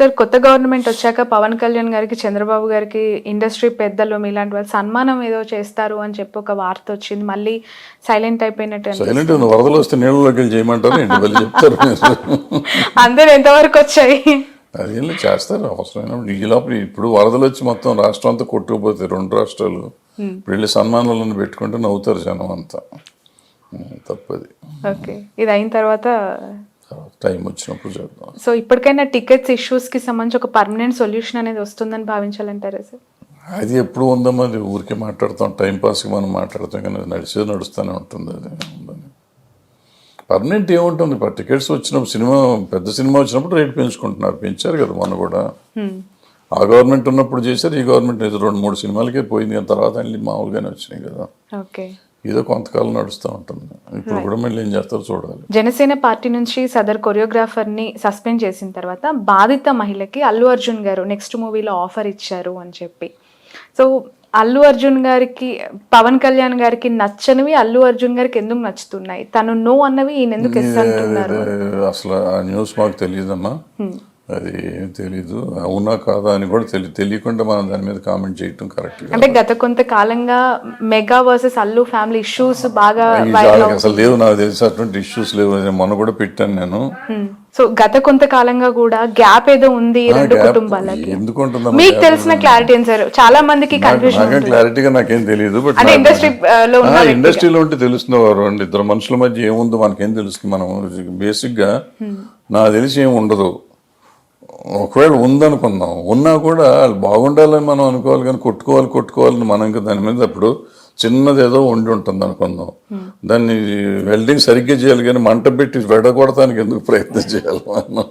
Sir కొత్త government వచ్చాక పవన్ కళ్యాణ్ గారికి చంద్రబాబు గారికి ఇండస్ట్రీ పెద్దలు మీలాంటి వాళ్ళు సన్మానం ఏదో చేస్తారు అని చెప్పి ఒక వార్త వచ్చింది. మళ్ళీ సైలెంట్ అయిపోయినట్టు. సైలెంట్ వరదలు వస్తే నీళ్ళలోకి వెళ్ళి చేయమంటారు వాళ్ళు చెప్తారు అందరు ఎంతవరకు వచ్చాయి? చేస్తారు అవసరమైనప్పుడు ఈ లోపల ఇప్పుడు వరదలు వచ్చి మొత్తం రాష్ట్రం అంతా కొట్టుకుపోతాయి రెండు రాష్ట్రాలు. ఇప్పుడు వెళ్ళి సన్మానాలను పెట్టుకుంటే నవ్వుతారు జనం అంతా. తప్పది. ఓకే. ఇది అయిన తర్వాత టైం వచ్చినప్పుడు చేద్దాం. సో ఇప్పటికైనా టికెట్స్ ఇష్యూస్కి సంబంధించి ఒక పర్మనెంట్ సొల్యూషన్ అనేది వస్తుందని భావించాలంటారా సార్? అది ఎప్పుడు ఉందమ్మా అది ఊరికే మాట్లాడతాం. టైం పాస్కి మనం మాట్లాడతాం కానీ అది నడిచేది నడుస్తూనే ఉంటుంది అది. ఉందని. పర్మనెంట్ ఏముంటుంది? టికెట్స్ వచ్చినప్పుడు సినిమా పెద్ద సినిమా వచ్చినప్పుడు రేట్ పెంచుకుంటున్నారు. పెంచారు కదా మొన్న కూడా. ఆ గవర్నమెంట్ ఉన్నప్పుడు చేశారు ఈ గవర్నమెంట్ రెండు మూడు సినిమాలకే పోయింది. కానీ తర్వాత అన్ని మామూలుగానే వచ్చినాయి కదా. ఓకే. ఏదో కొంతకాలం నడుస్తూ ఉంటుంది. ఇప్పుడు కూడా మళ్ళీ ఏం చేస్తారో చూడాలి. జనసేన పార్టీ నుంచి సదర్ కొరియోగ్రాఫర్ని సస్పెండ్ చేసిన తర్వాత బాధిత మహిళకి అల్లు అర్జున్ గారు నెక్స్ట్ మూవీలో ఆఫర్ ఇచ్చారు అని చెప్పి. సో అల్లు అర్జున్ గారికి పవన్ కళ్యాణ్ గారికి నచ్చనివి అల్లు అర్జున్ గారికి ఎందుకు నచ్చుతున్నాయి? తను నో అన్నవి ఈయన ఎందుకు అసలు ఆ న్యూస్ మాకు తెలియదమ్మా. అది ఏం తెలీదు. అవునా కాదా అని కూడా తెలియదు తెలియకుండా మనం దాని మీద కామెంట్ చేయటం కరెక్ట్ అంటే గత కొంతకాలంగా mega versus Allu family issues బాగా అసలు లేవు నాకు తెలిసి అటువంటి ఇష్యూస్ లేవు. నేను మొన్న కూడా పెట్టాను నేను. సో గత కొంతకాలంగా కూడా గ్యాప్ ఏదో ఉంది రెండు కుటుంబాలకి. ఎందుకు ఉంటుందమ్మా మీకు తెలిసిన క్లారిటీ ఏం సార్? చాలా మందికి కన్ఫ్యూజన్ క్లారిటీగా నాకేం తెలియదు బట్ అంటే ఇండస్ట్రీ లో ఉన్న ఇండస్ట్రీలో ఉంటే తెలుస్తుంది వారు అండి. ఇద్దరు మనుషుల మధ్య ఏముందో మనకేం తెలుస్తుంది మనం బేసిక్గా నాకు తెలిసి ఏం ఉండదు. ఒకవేళ ఉందనుకుందాం ఉన్నా కూడా వాళ్ళు బాగుండాలని మనం అనుకోవాలి కానీ కొట్టుకోవాలి కొట్టుకోవాలని మనం ఇంకా దాని మీద అప్పుడు చిన్నది ఏదో ఉండి ఉంటుంది అనుకుందాం. దాన్ని వెల్డింగ్ సరిగ్గా చేయాలి కానీ మంట పెట్టి వెడగొడటానికి ఎందుకు ప్రయత్నం చేయాలి మనం?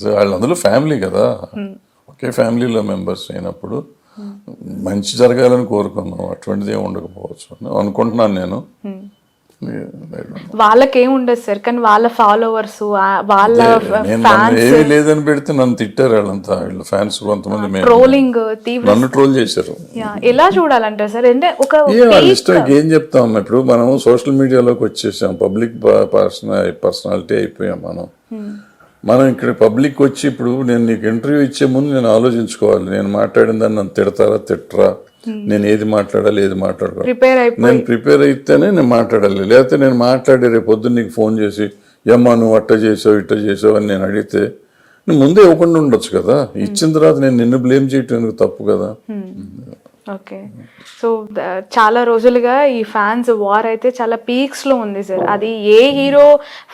సో వాళ్ళు అందులో ఫ్యామిలీ కదా. ఒకే ఫ్యామిలీలో మెంబర్స్ అయినప్పుడు మంచి జరగాలని కోరుకున్నాం అటువంటిది ఏమి ఉండకపోవచ్చు అని అనుకుంటున్నాను నేను. వాళ్ళకి ఉండదు సార్ కానీ వాళ్ళ ఫాలోవర్స్ వాళ్ళ ఏమీ లేదని పెడితే నన్ను తిట్టారు వాళ్ళంతా. వీళ్ళ ఫ్యాన్స్ కొంతమంది ట్రోలింగ్ నన్ను ట్రోల్ చేశారు. ఎలా చూడాలంటారు సార్? అంటే ఒక ఏ వాళ్ళ ఇష్టం ఏం చెప్తాం ఇప్పుడు మనం సోషల్ మీడియాలోకి వచ్చేసాం. పబ్లిక్ పర్సనల్ పర్సనాలిటీ అయిపోయాం మనం. మనం ఇక్కడ పబ్లిక్ వచ్చి ఇప్పుడు నేను నీకు ఇంటర్వ్యూ ఇచ్చే ముందు నేను ఆలోచించుకోవాలి. నేను మాట్లాడిన దాన్ని నన్ను తిడతారా తిట్టరా? నేను ఏది మాట్లాడాలి ఏది మాట్లాడకూడదు. నేను ప్రిపేర్ అయితేనే నేను మాట్లాడాలి. లేకపోతే నేను మాట్లాడి రేపు పొద్దున్న నీకు ఫోన్ చేసి ఏమ్మా నువ్వు అట్ట చేసావు ఇట్ట చేసావు అని నేను అడిగితే నువ్వు ముందే ఇవ్వకుండా ఉండొచ్చు కదా. ఇచ్చిన తర్వాత నేను నిన్ను బ్లేమ్ చేయటం తప్పు కదా? ఓకే. సో చాలా రోజులుగా ఈ ఫ్యాన్స్ వార్ అయితే చాలా పీక్స్లో ఉంది సార్. అది ఏ హీరో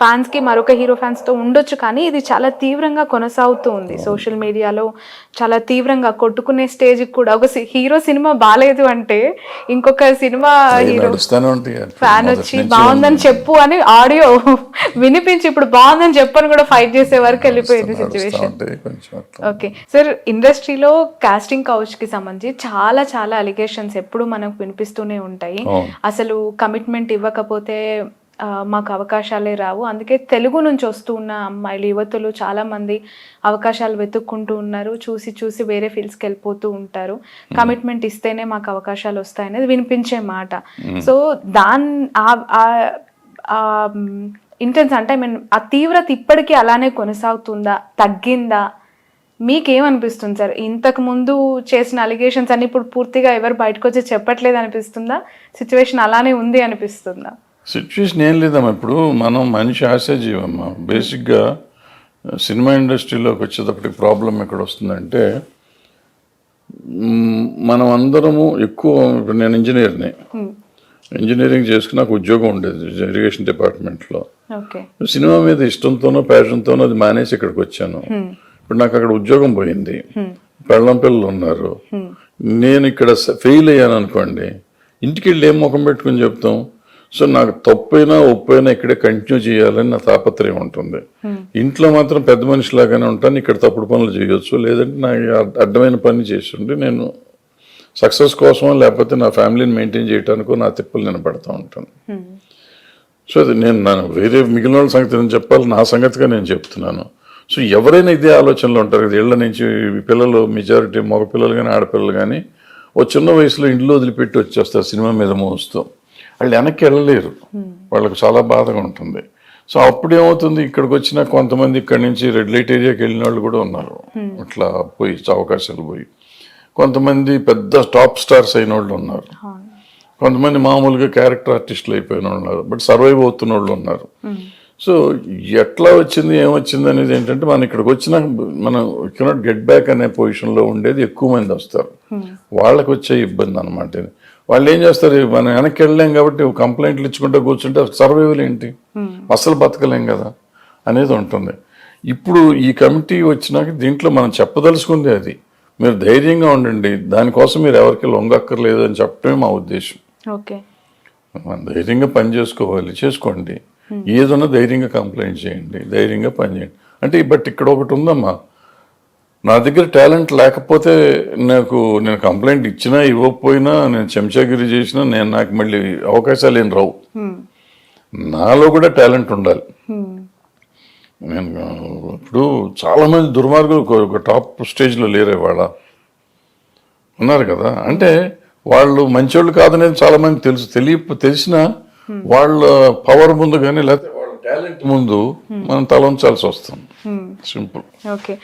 ఫ్యాన్స్కి మరొక హీరో ఫ్యాన్స్తో ఉండొచ్చు కానీ ఇది చాలా తీవ్రంగా కొనసాగుతూ ఉంది. సోషల్ మీడియాలో చాలా కొట్టుకునే స్టేజ్ కూడా ఒక హీరో సినిమా బాగాలేదు అంటే ఇంకొక సినిమా హీరో ఫ్యాన్ వచ్చి బాగుందని చెప్పు అని ఆడియో వినిపించి ఇప్పుడు బాగుందని చెప్పని కూడా ఫైట్ చేసే వరకు వెళ్ళిపోయింది సిచ్యువేషన్ ఓకే. సార్ ఇండస్ట్రీలో కాస్టింగ్ కౌచ్కి సంబంధించి చాలా చాలా అలిగేషన్స్ ఎప్పుడు మనకు వినిపిస్తూనే ఉంటాయి. అసలు కమిట్మెంట్ ఇవ్వకపోతే మాకు అవకాశాలే రావు. అందుకే తెలుగు నుంచి వస్తూ ఉన్న అమ్మాయిలు యువతులు చాలా మంది అవకాశాలు వెతుక్కుంటూ ఉన్నారు. చూసి చూసి వేరే ఫీల్డ్స్కి వెళ్ళిపోతూ ఉంటారు. కమిట్మెంట్ ఇస్తేనే మాకు అవకాశాలు వస్తాయనేది వినిపించే మాట. సో దాన్ ఇంటెన్స్ అంటే ఐ మీన్ ఆ తీవ్రత ఇప్పటికీ అలానే కొనసాగుతుందా తగ్గిందా? మీకేమనిపిస్తుంది సార్? ఇంతకు ముందు చేసిన అలిగేషన్స్ అన్ని ఇప్పుడు పూర్తిగా ఎవరు బయటకు వచ్చి చెప్పట్లేదు అనిపిస్తుందా? సిచ్యువేషన్ అలానే ఉంది అనిపిస్తుందా? సిచ్యువేషన్ ఏం లేదమ్మా. ఇప్పుడు మనం మనిషి ఆశాజీవమ్మా. బేసిక్గా సినిమా ఇండస్ట్రీలోకి వచ్చేటప్పటికి ప్రాబ్లం ఎక్కడ వస్తుందంటే మనం అందరము ఎక్కువ ఇప్పుడు నేను ఇంజనీర్ని. ఇంజనీరింగ్ చేసుకుని నాకు ఉద్యోగం ఉండేది ఇరిగేషన్ డిపార్ట్మెంట్లో సినిమా మీద ఇష్టంతోనో ప్యాషన్తోనో అది మానేసి ఇక్కడికి వచ్చాను. ఇప్పుడు నాకు అక్కడ ఉద్యోగం పోయింది. పెళ్ళం పిల్లలు ఉన్నారు. నేను ఇక్కడ ఫెయిల్ అయ్యాను అనుకోండి ఇంటికి వెళ్ళి ఏం ముఖం పెట్టుకుని చెప్తాం? సో నాకు తప్పైనా ఒప్పైనా ఇక్కడే కంటిన్యూ చేయాలని నా తాపత్రయం ఉంటుంది. ఇంట్లో మాత్రం పెద్ద మనిషిలాగానే ఉంటాను ఇక్కడ తప్పుడు పనులు చేయొచ్చు. లేదంటే నాకు అడ్- అడ్డమైన పని చేసి ఉండి నేను సక్సెస్ కోసమో లేకపోతే నా ఫ్యామిలీని మెయింటైన్ చేయడానికో నా తిప్పలు నేను పడతా ఉంటాను. సో అది నేను నా వేరే మిగిలిన వాళ్ళ సంగతి నేను చెప్పాలి నా సంగతిగా నేను చెప్తున్నాను. సో ఎవరైనా ఇదే ఆలోచనలో ఉంటారు కదా ఇళ్ళ నుంచి పిల్లలు మెజారిటీ మగ పిల్లలు కానీ ఆడపిల్లలు కానీ ఓ చిన్న వయసులో ఇంట్లో వదిలిపెట్టి వచ్చేస్తారు సినిమా మీద మోస్తూ. వాళ్ళు వెనక్కి వెళ్ళలేరు. వాళ్ళకి చాలా బాధగా ఉంటుంది. సో అప్పుడు ఏమవుతుంది ఇక్కడికి వచ్చిన కొంతమంది ఇక్కడి నుంచి రెడ్ లైట్ ఏరియాకి వెళ్ళిన వాళ్ళు కూడా ఉన్నారు. అట్లా పోయి అవకాశాలు పోయి. కొంతమంది పెద్ద టాప్ స్టార్స్ అయిన వాళ్ళు ఉన్నారు. కొంతమంది మామూలుగా క్యారెక్టర్ ఆర్టిస్టులు అయిపోయిన వాళ్ళు ఉన్నారు. బట్ సర్వైవ్ అవుతున్న వాళ్ళు ఉన్నారు. సో ఎట్లా వచ్చింది ఏమొచ్చింది అనేది ఏంటంటే మనం ఇక్కడికి వచ్చిన మనం కెనాట్ గెట్ బ్యాక్ అనే పొజిషన్లో ఉండేది ఎక్కువ మంది వస్తారు. వాళ్ళకి వచ్చే ఇబ్బంది అనమాట వాళ్ళు ఏం చేస్తారు మనం వెనక్కి వెళ్ళలేం కాబట్టి కంప్లైంట్లు ఇచ్చుకుంటూ కూర్చుంటే సర్వైవల్ ఏంటి? అసలు బతకలేం కదా అనేది ఉంటుంది. ఇప్పుడు ఈ కమిటీ వచ్చినాక దీంట్లో మనం చెప్పదలుచుకుంది అది. మీరు ధైర్యంగా ఉండండి దానికోసం మీరు ఎవరికి లొంగక్కర్లేదు అని చెప్పడమే మా ఉద్దేశం. ఓకే. మనం ధైర్యంగా పని చేసుకోవాలి చేసుకోండి. ఏదన్నా ధైర్యంగా కంప్లైంట్ చేయండి ధైర్యంగా పని చేయండి. అంటే బట్ ఇక్కడ ఒకటి ఉందమ్మా. నా దగ్గర టాలెంట్ లేకపోతే నాకు నేను కంప్లైంట్ ఇచ్చినా ఇవ్వకపోయినా నేను చెంచాగిరి చేసినా నేను నాకు మళ్ళీ అవకాశాలు ఏం రావు. నాలో కూడా టాలెంట్ ఉండాలి. నేను ఇప్పుడు చాలా మంది దుర్మార్గులు ఒక- టాప్ స్టేజ్లో లేరే వాళ్ళ ఉన్నారు కదా. అంటే వాళ్ళు మంచోళ్ళు కాదనేది చాలా మంది తెలుసు. తెలియ తెలిసిన వాళ్ళ పవర్ ముందు కానీ లేకపోతే వాళ్ళ టాలెంట్ ముందు మనం తల ఉంచాల్సి వస్తుంది సింపుల్. ఓకే.